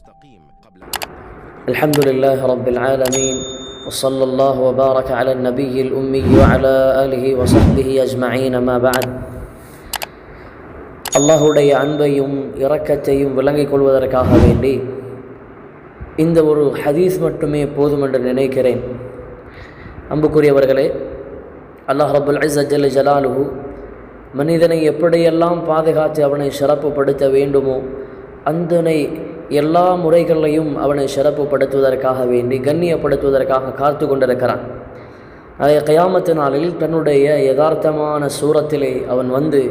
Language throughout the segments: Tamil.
المستقيم قبل الحمد لله رب العالمين وصلى الله وبارك على النبي الأمي وعلى آله وصحبه أجمعين ما بعد அல்லாஹுடைய அன்பையும் இரக்கத்தையும் விளங்கிக் கொள்வதற்காக வேண்டி இந்த ஒரு ஹதீஸ் மட்டுமே போதும் என்று நினைக்கிறேன் அன்புக்குரியவர்களே அல்லாஹ் ரபுல் ஐசல் ஜலாலுஹு மனிதனை எப்படியெல்லாம் பாதுகாத்து அவனை சிறப்புப்படுத்த வேண்டுமோ அந்தனை எல்லா முறைகளையும் அவனை சிறப்புப்படுத்துவதற்காக வேண்டி கண்ணியப்படுத்துவதற்காக காத்து கொண்டிருக்கிறான். அதை கயாமத்து நாளில் தன்னுடைய யதார்த்தமான சூரத்திலே அவன் வந்து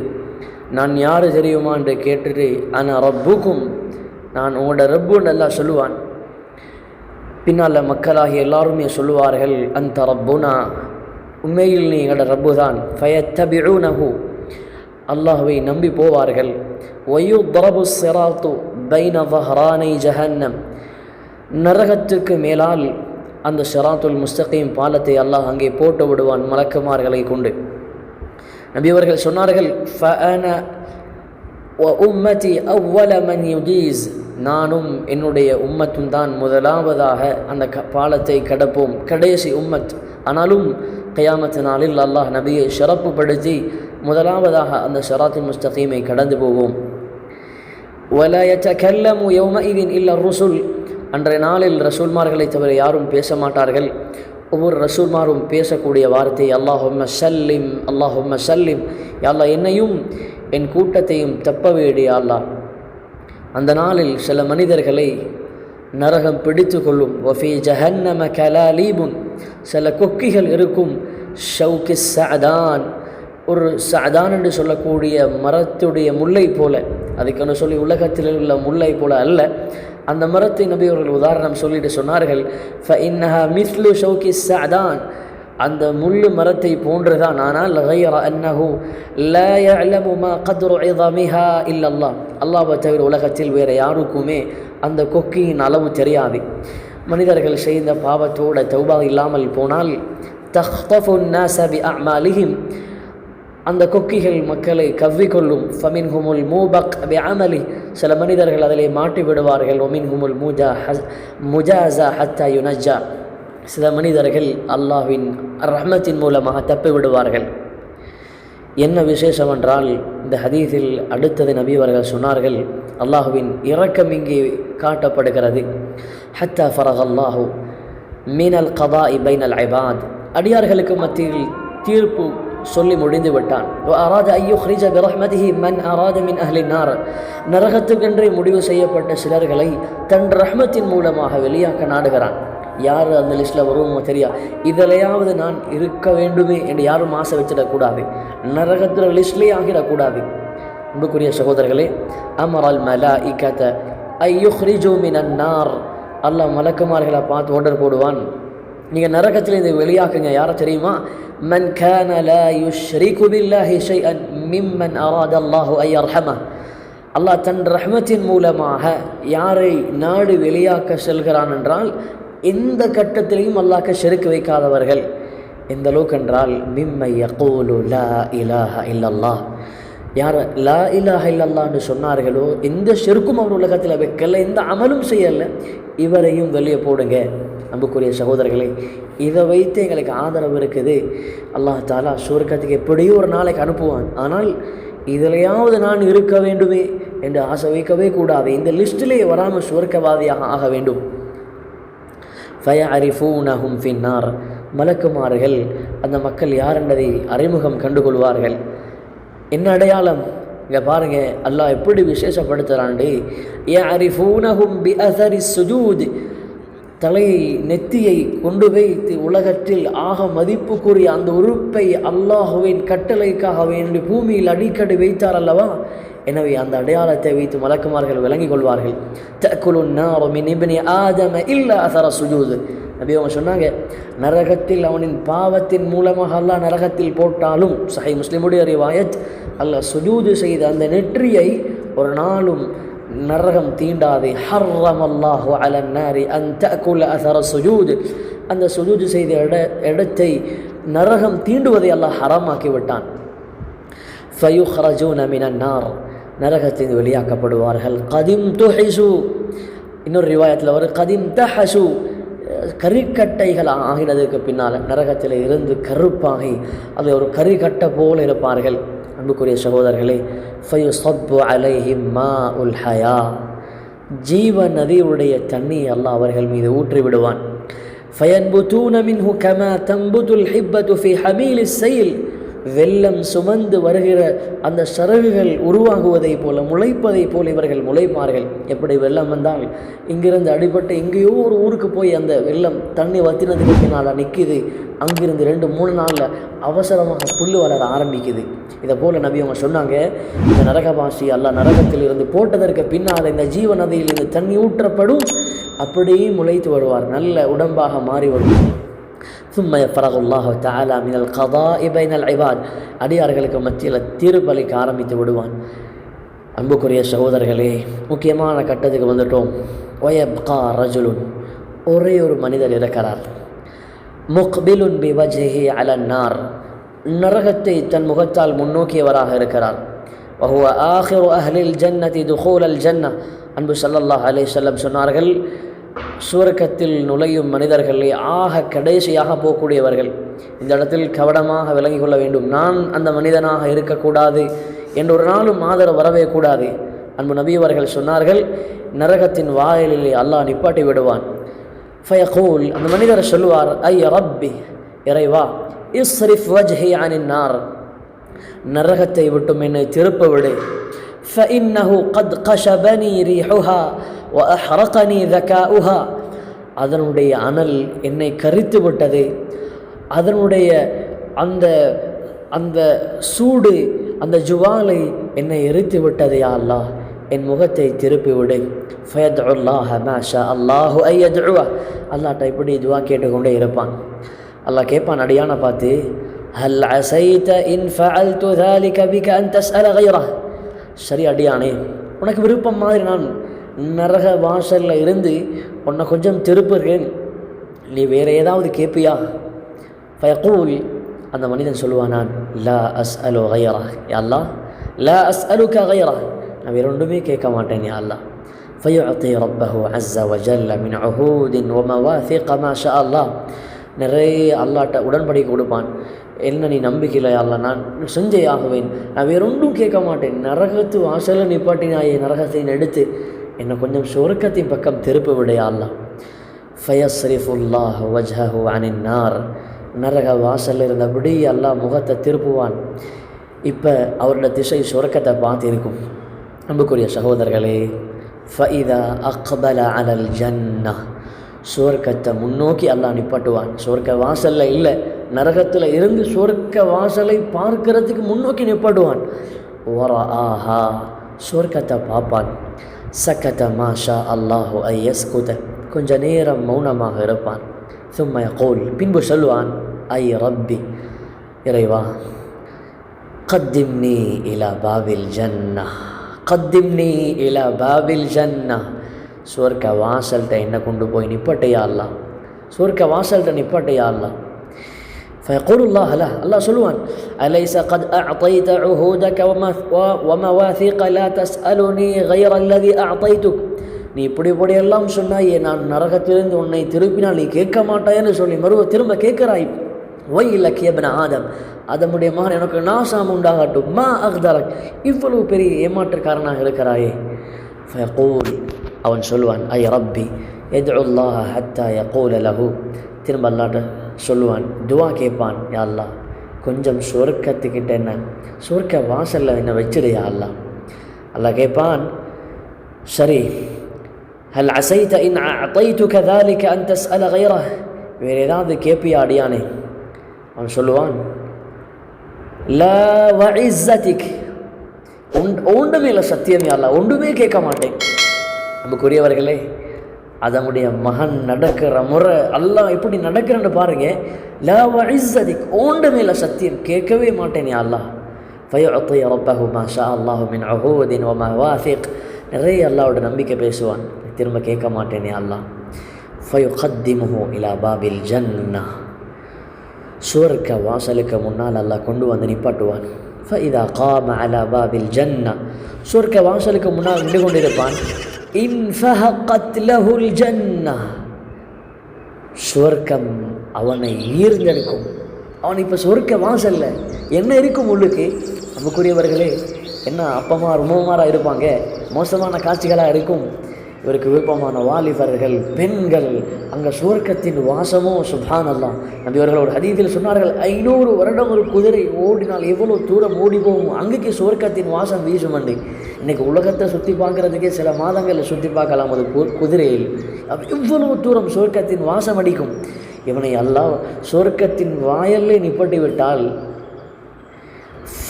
நான் யார் தெரியுமா? என்று கேட்டுட்டு ஆனால் ரப்புக்கும். நான் உங்களோட ரப்புன்னு எல்லாம் சொல்லுவான். பின்னால் மக்களாகி எல்லாருமே சொல்லுவார்கள் அந்த ரப்புனா. உண்மையில் நீ எங்களோட ரப்பு தான் ஃபயத்தபிஊனஹு. அல்லாஹுவை நம்பி போவார்கள். ஒயு தரபு செராத்து பைன வஹ்ரானை ஜஹன்னம். நரகத்துக்கு மேலால் அந்த ஷராத்துல் முஸ்தகீம் பாலத்தை அல்லாஹ் அங்கே போட்டு விடுவான் மலக்குமார்களை கொண்டு. நபி அவர்கள் சொன்னார்கள் உம்மதி அவ்வல மன் யுஜீஸ் நானும் என்னுடைய உம்மத்தும் தான் முதலாவதாக அந்த க பாலத்தை கடப்போம். கடைசி உம்மத். ஆனாலும் கயாமத்து நாளில் அல்லாஹ் நபியை சிறப்புப்படுத்தி முதலாவதாக அந்த ஷராத்துல் முஸ்தகீமை கடந்து போவோம். வலயச்சல்லமு யௌமஇதின் இல்ல ருசுல் அன்றைய நாளில் ரசூல்மார்களை தவிர யாரும் பேச மாட்டார்கள் ஒவ்வொரு ரசூல்மாரும் பேசக்கூடிய வார்த்தை அல்லாஹும்ம சல்லிம் அல்லாஹும்ம சல்லிம். அல்லா என்னையும் என் கூட்டத்தையும் தப்ப வேடிய அல்லா. அந்த நாளில் சில மனிதர்களை நரகம் பிடித்து கொள்ளும். வஃபி ஜஹன்னம கலாலீபுன். சில கொக்கிகள் இருக்கும். ஷவுகி சதான் ஒரு சஅதான் என்று சொல்லக்கூடிய மரத்துடைய முல்லை போல அதுக்குன்னு சொல்லி உலகத்தில் உள்ள முல்லை போல அல்ல அந்த மரத்தை நபி அவர்கள் உதாரணம் சொல்லிட்டு சொன்னார்கள் ஃப இன்னஹா மிஸ்லு ஷவுகி சஅதான் அந்த முள்ளு மரத்தை போன்றுதான் ஆனால் غير أنه لا يعلم ما قدر عظامها إلا الله அல்லாஹ்வை தவிர உலகத்தில் வேறு யாருக்குமே அந்த கொக்கியின் அளவு தெரியாது மனிதர்கள் செய்த பாவத்தோட தௌபா இல்லாமல் போனால் தஹ்தஃபு الناس بأعمالهم அந்த கொக்கிகள் மக்களை கவ்விக்கொள்ளும். ஃபமின் ஹுமுல் மூபக் அமலி சில மனிதர்கள் அதிலே மாட்டி விடுவார்கள் ஒமின் ஹுமுல் முஜா ஹஸ் முஜாசா ஹத்தா யுனஜா சில மனிதர்கள் அல்லாஹ்வின் ரஹ்மத்தின் மூலமாக தப்பி விடுவார்கள் என்ன விசேஷம் என்றால் இந்த ஹதீஸில் அடுத்தது நபி அவர்கள் சொன்னார்கள் அல்லாஹுவின் இரக்கம் இங்கே காட்டப்படுகிறது. ஹத்தா ஃபரஹ் அல்லாஹு மீனல் கதா இபைனல் ஐபாத் அடியார்களுக்கு மத்தியில் தீர்ப்பு சொல்லி முடிந்து விட்டான். ஐயோ மின் நரகத்துக்கென்றே முடிவு செய்யப்பட்ட சிலர்களை தன் ரஹ்மத்தின் மூலமாக வெளியாக்க நாடுகிறான். யார் அந்த லிஸ்ட்டில் வருவோமோ தெரியா? இதிலையாவது நான் இருக்க வேண்டுமே என்று யாரும் ஆசை வச்சிடக்கூடாது நரகத்தில் லிஸ்ட்லேயே ஆகிடக்கூடாது அன்புக்குரிய சகோதரர்களே அமரால் மலா இக்கத்த ஐயுஹ்ரிஜோ மின் அன்னார் அல்லாஹ் மலக்குமார்களை பார்த்து ஓர்டர் போடுவான். நீங்கள் நரகத்தில் நரகத்திலேருந்து வெளியாக்குங்க. யாரை தெரியுமா? மன் கேன லா யுஷ்ரிகு பில்லாஹி ஷைஅன் மிம்மன் அராத அல்லாஹு ஐ அர்ஹம அல்லாஹ் தன் ரஹ்மத்தின் மூலமாக யாரை நாடு வெளியாக்க செல்கிறான் என்றால் எந்த கட்டத்திலையும் அல்லாஹ்க்கு செருக்கு வைக்காதவர்கள். எந்த அளவுக்கு என்றால் மிம்மை யகூலு லா இலாஹ இல்லல்லா யார் லா இலாஹ இல்லல்லான்னு சொன்னார்களோ எந்த செருக்கும் அவர் உலகத்தில் வைக்கல எந்த அமலும் செய்யலை இவரையும் வெளியே போடுங்க. அன்புக்குரிய சகோதரர்களே இதை வைத்து எங்களுக்கு ஆதரவு இருக்குது. அல்லாஹ் தாலா சுவர்க்கத்துக்கு எப்படியோ ஒரு நாளைக்கு அனுப்புவான். ஆனால் இதிலையாவது நான் இருக்க வேண்டுமே என்று ஆசை வைக்கவே கூடாது. இந்த லிஸ்ட்டிலே வராமல் சுவர்க்கவாதியாக ஆக வேண்டும். ஃபய அரிஃபூனஹும் ஃபின்னார். மலக்குமார்கள் அந்த மக்கள் யார் என்பதை அறிமுகம் கண்டுகொள்வார்கள். என்ன அடையாளம்? இங்கே பாருங்க அல்லாஹ் எப்படி விசேஷப்படுத்துகிறாண்டு ஏ அரிஃபூனஹும் பி அசரி சுஜூத். தலையை நெத்தியை கொண்டு வைத்து உலகத்தில் ஆக மதிப்புக்குரிய அந்த உறுப்பை அல்லாஹுவின் கட்டளைக்காக வேண்டி பூமியில் அடிக்கடி வைத்தார் அல்லவா? எனவே அந்த அடையாளத்தை வைத்து மலக்குமார்கள் விளங்கிக் கொள்வார்கள். தக்குலுன்னாரமின் ஆதம இல்ல அசர சுஜூது. நபி அவங்க சொன்னாங்க நரகத்தில் அவனின் பாவத்தின் மூலமாக அல்லாஹ் நரகத்தில் போட்டாலும் சஹை முஸ்லிமுடைய ரிவாயத் அல்லாஹ் சுஜூது செய்த அந்த நெற்றியை ஒரு நாளும் நரகம் தீண்டாதே. ஹர்ரம் அல்லாஹு அலன்னாரி அந்த குல அசர சுஜூது. அந்த சுஜூது செய்த இட இடத்தை நரகம் தீண்டுவதை அல்லாஹ் ஹராமாக்கி விட்டான். ஃபயுஹ்ரஜூன மினன் நார். நரகத்தின் வெளியாக்கப்படுவார்கள். கதிம் துஹிசு. இன்னொரு ரிவாயத்தில் வரும். கதிம் தஹசு. கரிக்கட்டைகள் ஆகினதுக்கு பின்னால் நரகத்தில் இருந்து கருப்பாகி அது ஒரு கறிக்கட்டை போல இருப்பார்கள். அன்புக்குரிய சகோதரர்களே ஃபயு சப்பு அலைஹி மா உல் ஹயா. ஜீவ நதியுடைய தண்ணி அல்லாஹ் அவர்கள் மீது ஊற்றி விடுவான் ஃபயன்புதூன மின்ஹு கமா தம்புதுல் ஹிப்பது ஃபி ஹமீல் செயல் வெள்ளம் சுமந்து வருகிற அந்த சரகுகள் உருவாகுவதைப் போல முளைப்பதைப் போல் இவர்கள் முளைப்பார்கள். எப்படி வெள்ளம் வந்தால் இங்கிருந்து அடிபட்டு எங்கேயோ ஒரு ஊருக்கு போய் அந்த வெள்ளம் தண்ணி வத்தினதுக்கு பின்னால் நிற்கிது அங்கிருந்து ரெண்டு மூணு நாளில் அவசரமாக புல் வளர ஆரம்பிக்குது. இதை போல் நபி அவங்க சொன்னாங்க இந்த நரகபாசி அல்ல நரகத்தில் இருந்து போட்டதற்கு பின்னால் இந்த ஜீவ நதியில் இந்த தண்ணி ஊற்றப்படும். அப்படியே முளைத்து வருவார். நல்ல உடம்பாக மாறி வருவார் ثم يفرغ الله تعالى من القضاء بين العباد அடியார்களுக்கு மத்தியில் தீர்ப்பளிக்க ஆரம்பித்து விடுவான் அன்புக்குரிய சகோதரர்களே முக்கியமான கட்டத்துக்கு வந்துட்டோம் ஒயப்கா ரஜுலுன் ஒரே ஒரு மனிதர் இருக்கிறார் முக்பிலுன் பி வஜ்ஹி அலன்னார் நரகத்தை தன் முகத்தால் முன்னோக்கியவராக இருக்கிறார் வஹுவ ஆஹிரு அஹ்லில் ஜன்னதி துஹூல் அல் ஜன்ன அன்பு ஸல்லல்லாஹு அலைஹி வஸல்லம் சொன்னார்கள் சூரக்கத்தில் நுழையும் மனிதர்களே ஆக கடைசியாக போகக்கூடியவர்கள். இந்த இடத்தில் கவடமாக விளங்கி கொள்ள வேண்டும். நான் அந்த மனிதனாக இருக்கக்கூடாது என்ற ஒரு நாளும் மாதர் வரவே கூடாது. அன்பு நபியவர்கள் சொன்னார்கள் நரகத்தின் வாயிலே அல்லாஹ் நிப்பாட்டி விடுவான். ஃபயகூல் அந்த மனிதர் சொல்வார் ஐ ரப்பி இறைவா இஸ்ரிஃப் வஜ்ஹி அனின் நார். நரகத்தை விட்டும் என்னை திருப்ப விடு. ஃபஇன்னஹு கத் கஷபனி ரீஹுஹா ஹரகனி தக்கா உஹா அதனுடைய அனல் என்னை கரித்து விட்டது. அதனுடைய அந்த அந்த சூடு அந்த ஜுவாலை என்னை எரித்து விட்டது அல்லாஹ். என் முகத்தை திருப்பி விடு. ஃபயத் அல்லாஹ மேஷா அல்லாஹு ஐயத் அல்லாட்ட இப்படி துவா கேட்டுக்கொண்டே இருப்பான். அல்லாஹ் கேட்பான் அடியான பார்த்து ஹல் அசைத இன் ஃபஅல் துதாலி கபிக அன் தஸ்அல கைரா சரி அடியானே உனக்கு விருப்பம் மாதிரி நான் நரக வாசலில் இருந்து உன்னை கொஞ்சம் திருப்புகிறேன் நீ வேறு ஏதாவது கேட்பியா ஃபயகூல் அந்த மனிதன் சொல்லுவான் நான் லா அஸ் அலோ கயரா அல்லா லா அஸ் அலுக்க கயரா நான் வேற ஒன்றுமே கேட்க மாட்டேன் யா அல்லா فيعطي ربه عز وجل من عهود ومواثيق ما شاء الله நிறைய அல்லாட்ட உடன்படிக்கை கொடுப்பான் என்ன நீ நம்பிக்கையில் அல்ல நான் செஞ்சே ஆகுவேன் நான் வேறொன்றும் கேட்க மாட்டேன் நரகத்து வாசலில் நிப்பாட்டினாயே நரகத்தை எடுத்து என்னை கொஞ்சம் சொர்க்கத்தின் பக்கம் திருப்பி விடையா அல்லா ஃபயஸ்ரிஃபுல்லாஹ் வஜ்ஹு அனின் நரக வாசலில் இருந்தபடி அல்லாஹ் முகத்தை திருப்புவான். இப்போ அவரோட திசை சொர்க்கத்தை பார்த்திருக்கும். அன்புக்குரிய சகோதரர்களே ஃபைதா அக்பல அலல் ஜன்னா சுவர்க்கத்தை முன்னோக்கி அல்லாஹ் நிப்பாட்டுவான். சுவர்க்க வாசலில் இல்லை நரகத்தில் இருந்து சுவர்க்க வாசலை பார்க்கறதுக்கு முன்னோக்கி நிப்பாட்டுவான். ஓர ஆஹா சுவர்க்கத்தை பார்ப்பான். சக்கத மாஷா அல்லாஹு ஐஎஸ் குத கொஞ்ச நேரம் மௌனமாக இருப்பான். சும்மய கோல் பின்பு சொல்வான் ஐ ரப்பி இறைவா கத்திம்னி இலா பாபில் ஜன்னா கத்திம்னி இலா பாபில் ஜன்னா சுவர்க்க வாசல்கிட்ட என்ன கொண்டு போய் நிப்பாட்டையா அல்லா சுவர்க்க வாசல்கிட்ட நிப்பாட்டையா அல்லா فيقول الله له الله سلوان أليس قد أعطيت عهودك ومواثيق لا تسألني غير الذي أعطيتك நீ இப்படி இப்படியெல்லாம் சொன்னாயே நான் நரகத்திலிருந்து உன்னை திருப்பினால் நீ கேட்க மாட்டாயன்னு சொல்லி மறுவ திரும்ப கேட்கிறாய் ஒய் இலக்கியபன ஆதம் அதமுடைய மகன் எனக்கு நாசாம் உண்டாகட்டும் மா அக்தரக் இவ்வளவு பெரிய ஏமாற்றுக்காரனாக இருக்கிறாயே ஃபயகூல் அவன் சொல்லுவான் ஐ ரப்பி எதுல்லாஹ ஹத்தா யகூல லஹு திரும்ப அல்லாட்ட சொல்லுவான் துவா கேட்பான் யாழ்லா கொஞ்சம் சுருக்கத்துக்கிட்ட என்ன சுருக்க வாசலில் என்ன வச்சிடு யாழ்லா அல்லா. கேட்பான் சரி ஹல் அசைத இன் அத்தைத்து கதாலிக்கு அந்த அல கைரா வேறு ஏதாவது கேப்பியா அடியானே? அவன் சொல்லுவான் உண்டுமே இல்லை சத்தியம் யாழ்லா ஒன்றுமே கேட்க மாட்டேன். நமக்குரியவர்களே அதனுடைய மகன் நடக்கிற முறை அல்லாஹ் எப்படி நடக்கிறன்னு பாருங்க. லா வஇஸ்ஸதிக் ஒன்றுமே இல்லை சத்தியம் கேட்கவே மாட்டேன் அல்லாஹ். ஃபயஅத்தி ரப்பஹு மா ஷா அல்லாஹு மின் உஹூதின் நிறைய அல்லாவோட நம்பிக்கை பேசுவான். திரும்ப கேட்க மாட்டேனே யா அல்லாஹ். ஃபயுகத்திமுஹு இலா பாபில் ஜன்னா சுவர்க்க வாசலுக்கு முன்னால் அல்லாஹ் கொண்டு வந்து நிப்பாட்டுவான். ஃபைதா காம அலா பாபில் ஜன்னா சுவர்க்க வாசலுக்கு முன்னால் நின்று கொண்டிருப்பான். இன்ஃபஹகத் லஹுல் ஜன்னா சுவர்க்கம் அவனை ஈர்ந்தெடுக்கும் அவன் இப்போ சொர்க்க வாசல்ல என்ன இருக்கும் உள்ளுக்கு? நமக்குரியவர்களே என்ன அப்பமா ரொம்பமாராக இருப்பாங்க? மோசமான காட்சிகளாக இருக்கும். இவருக்கு விருப்பமான வாலிபர்கள் பெண்கள் அங்கே சுவர்க்கத்தின் வாசமோ? சுபானல்லாம் நபியவர்கள் ஒரு ஹதீதில் சொன்னார்கள் ஐநூறு வருடம் ஒரு குதிரை ஓடினால் எவ்வளோ தூரம் ஓடி போகும்? அங்கேக்கு சுவர்க்கத்தின் வாசம் வீசுமண்டி இன்னைக்கு உலகத்தை சுற்றி பார்க்குறதுக்கே சில மாதங்களில் சுற்றி பார்க்கலாம் அது கு- குதிரையில். எவ்வளோ இவ்வளவு தூரம் சுவர்க்கத்தின் வாசம் அடிக்கும்? இவனை அல்லா சுவர்க்கத்தின் வாயல்லே நிப்பட்டி விட்டால்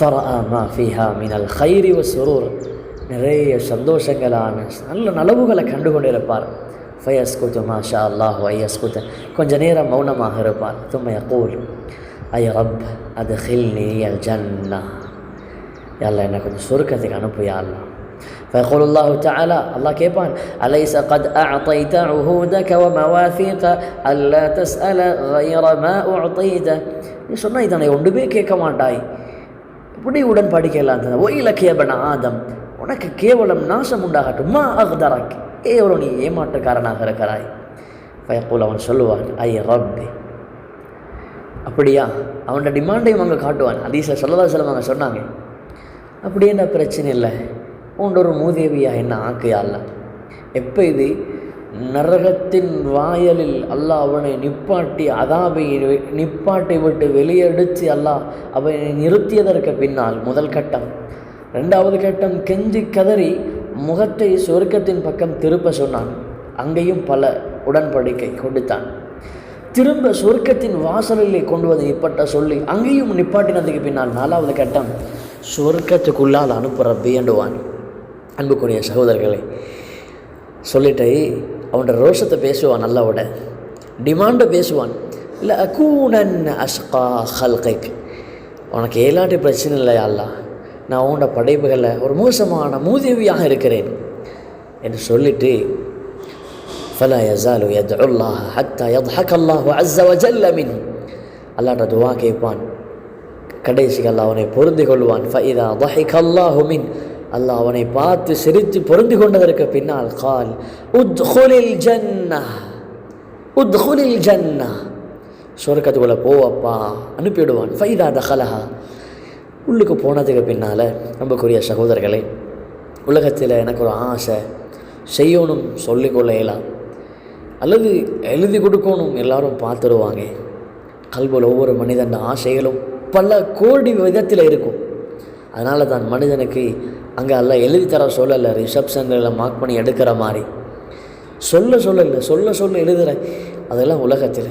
ஃபரா மா ஃபீஹா மினல் ஹைரி வ சுரூர். நிறைய சந்தோஷங்களான நல்ல நலவுகளை கண்டு கொண்டிருப்பார் ஃபயஸ்குத்து மாஷா அல்லாஹ் ஐயஸ்குத்த கொஞ்ச நேரம் மௌனமாக இருப்பார் தும்மை யகூல் ஐ ரப் அது ஹில்னி அல் ஜன்னா يلا انك كنت سركتك انا يا الله فيقول الله تعالى الله كيفان أليس قد أعطيت عهودك ومواثيق ألا تسأل غير ما أعطيت நீ சொன்ன இதை நான் ஒன்றுமே கேட்க மாட்டாய் இப்படி உடன்படிக்கையெல்லாம் தந்த ஒயிலக்கியபன ஆதம் உனக்கு கேவலம் நாசம் உண்டாகட்டும்? மா அக்தரக் ஏவரோ நீ ஏமாற்றுக்காரனாக இருக்கிறாய். பயப்போல் அவன் சொல்லுவான் ஐ ரப்பி. அப்படியா? அவனோட டிமாண்டையும் அவங்க காட்டுவான். அதீசில் சொல்லதா செல்லம் அவங்க சொன்னாங்க அப்படி என்ன பிரச்சனை இல்லை? உன்னோட ஒரு மூதேவியா என்ன ஆக்கு எப்போ இது நரகத்தின் வாயலில் அல்லாஹ் அவனை நிப்பாட்டி அதாபை நிப்பாட்டை விட்டு வெளியெடுத்து அல்லாஹ் அவனை நிறுத்தியதற்கு பின்னால் முதல் கட்டம். ரெண்டாவது கட்டம் கெஞ்சி கதறி முகத்தை சொர்க்கத்தின் பக்கம் திருப்ப சொன்னான். அங்கேயும் பல உடன்படிக்கை கொடுத்தான். திரும்ப சொர்க்கத்தின் வாசலிலே கொண்டு வந்து இப்பட்ட சொல்லி அங்கேயும் நிப்பாட்டினதுக்கு பின்னால் நாலாவது கட்டம் சொர்க்கத்துக்குள்ளால் அனுப்புகிற வேண்டுவான். அன்புக்குரிய சகோதரர்களை சொல்லிட்டு அவனோட ரோஷத்தை பேசுவான் நல்லாவோட. டிமாண்டை பேசுவான். இல்லை அகூனன் அஸ்கா ஹல்கைக். உனக்கு ஏலாட்டி பிரச்சனை இல்லை அல்லா நான் உன்னோட படைப்புகளில் ஒரு மோசமான மூதேவியாக இருக்கிறேன் என்று சொல்லிட்டு ஃபலா யசாலு யத்உல்லாஹ் ஹத்தா யத்ஹக் அல்லாஹ் அஸ்ஸ வஜல்ல மின். அல்லாட்ட துவா கேட்பான். கடைசிக்கு அல்லாஹ் அவனை பொருந்து கொள்வான். ஃபைதா தஹிக் அல்லாஹு மின். அல்லாஹ் அவனை பார்த்து சிரித்து பொருந்து கொண்டதற்கு பின்னால் கால் உத்ஹுலில் ஜன்னா உத்ஹுலில் ஜன்னா சொர்க்கத்துக்குள்ளே போவப்பா அனுப்பிவிடுவான். ஃபைதா தஹலஹா. உள்ளுக்கு போனதுக்கு பின்னால் நம்பக்குரிய சகோதரர்களே உலகத்தில் எனக்கு ஒரு ஆசை செய்யணும் சொல்லிக்கொள்ள இயலாம். அல்லது எழுதி கொடுக்கணும் எல்லாரும் பார்த்துருவாங்க கல்வியில் ஒவ்வொரு மனிதன் ஆசைகளும் பல கோடி விதத்தில் இருக்கும். அதனால தான் மனிதனுக்கு அங்கே எல்லாம் எழுதி தர சொல்லலை ரிசப்ஷனில் மார்க் பண்ணி எடுக்கிற மாதிரி. சொல்ல சொல்லலை சொல்ல சொல்ல எழுதுகிற அதெல்லாம் உலகத்தில்.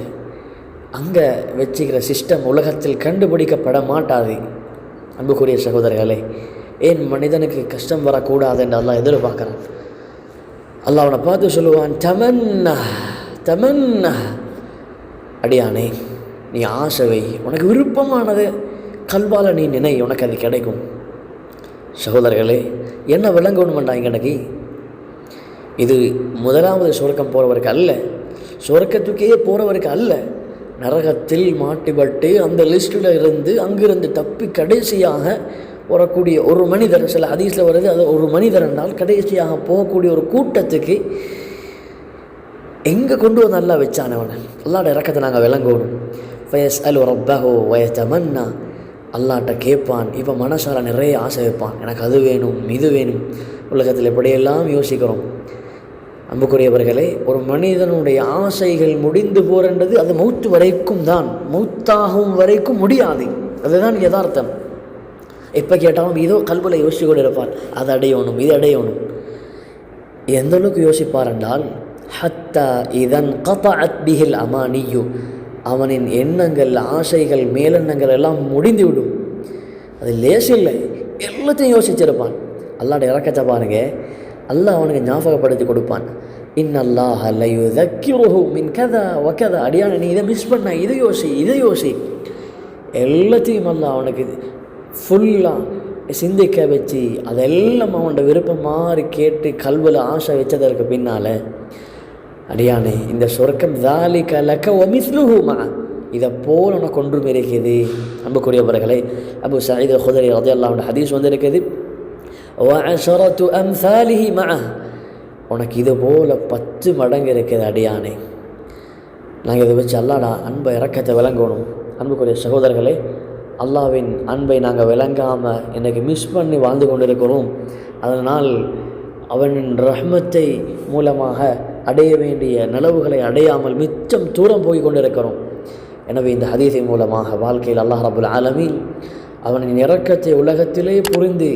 அங்கே வச்சுக்கிற சிஸ்டம் உலகத்தில் கண்டுபிடிக்கப்பட மாட்டாது. அன்புக்குரிய சகோதரர்களே ஏன் மனிதனுக்கு கஷ்டம் வரக்கூடாது என்று அல்லாஹ் எதிர்பார்க்குறான்? அல்லாஹ் அவனை பார்த்து சொல்லுவான் தமன்னா தமன்னா. அடியானே நீ ஆசவை உனக்கு விருப்பமானது கல்வால நீ நினை உனக்கு அது கிடைக்கும். சகோதரர்களே என்ன விளங்கணுமெண்டா எனக்கு இது முதலாவது சொர்க்கம் போகிறவருக்கு அல்ல சொர்க்கத்துக்கே போகிறவருக்கு அல்ல நரகத்தில் மாட்டிப்பட்டு அந்த லிஸ்ட்டில் இருந்து அங்கிருந்து தப்பி கடைசியாக வரக்கூடிய ஒரு மனிதர் சில ஹதீஸில் வருது அது ஒரு மனிதர் என்றால் கடைசியாக போகக்கூடிய ஒரு கூட்டத்துக்கு எங்கே கொண்டு வந்து நல்லா வச்சான் அவனை. அல்லாட இறக்கத்தை நாங்கள் விளங்கணும். வயஸ் அல் ரப்பஹோ வயத்தமன்னா. அல்லாட்ட கேட்பான் இப்போ மனசால நிறைய ஆசை வைப்பான். எனக்கு அது வேணும் இது வேணும். உலகத்தில் எப்படியெல்லாம் யோசிக்கிறோம். அன்புக்குரியவர்களே ஒரு மனிதனுடைய ஆசைகள் முடிந்து போகின்றது அது மௌத்து வரைக்கும் தான். மௌத்தாகும் வரைக்கும் முடியாது. அதுதான் யதார்த்தம். எப்போ கேட்டாலும் இதோ கல்வியில் யோசிச்சு கொண்டு இருப்பார் அதை அடையணும் இது அடையணும். எந்த அளவுக்கு யோசிப்பார் என்றால் ஹத்தா இதன் கதாத் பிஹில் அமானியு. அவனின் எண்ணங்கள் ஆசைகள் மேலெண்ணங்கள் எல்லாம் முடிந்துவிடும். அது லேசில்லை. எல்லாத்தையும் யோசிச்சிருப்பான். அல்லாட இறக்கத்தை பாருங்க. அல்லாஹ் அவனுக்கு ஞாபகப்படுத்தி கொடுப்பான். இன்னல்லாஹ் லயுதக்கிரோஹு மின் கதா ஒக்கதா அடியான நீ இதை மிஸ் பண்ண இதை யோசி இதை யோசி. எல்லாத்தையும் அல்ல அவனுக்கு ஃபுல்லாக சிந்திக்க வச்சு அதெல்லாம் அவனோட விருப்பம் மாறி கேட்டு கல்வில் ஆசை வச்சதற்கு பின்னால் அடியானே இந்த சொர்க்கம் தாலி கலக்க ஒமிஸ்லுஹுமா இதை போல் உனக்கு ஒன்றும் இருக்குது அன்புக்குரியவர்களை அபு சயித் ஹுதரி அதெல்லாம் ஹதீஸ் வந்து இருக்குது வச்சான் அம்சாலிஹி அல்லாஹ் உனக்கு இது போல் பத்து மடங்கு இருக்குது அடியானே. நாங்கள் இதை வச்சு அல்லாடா அன்பை இறக்கத்தை விளங்கணும். அன்புக்குரிய சகோதரர்களே அல்லாவின் அன்பை நாங்கள் விளங்காமல் இன்றைக்கி மிஸ் பண்ணி வாழ்ந்து கொண்டிருக்கிறோம். அதனால் அவனின் ரஹ்மத்தை மூலமாக அடைய வேண்டிய நிலவுகளை அடையாமல் மிச்சம் தூரம் போய் கொண்டிருக்கிறோம். எனவே இந்த ஹதீசை மூலமாக வாழ்க்கையில் அல்லாஹ் ரபுல் ஆலமீன் அவனின் இறக்கத்தை உலகத்திலே புரிந்து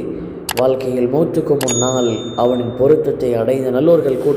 வாழ்க்கையில் மௌத்துக்கு முன்னால் அவனின் பொருத்தத்தை அடைந்த நல்லோர்கள் கூட்டம்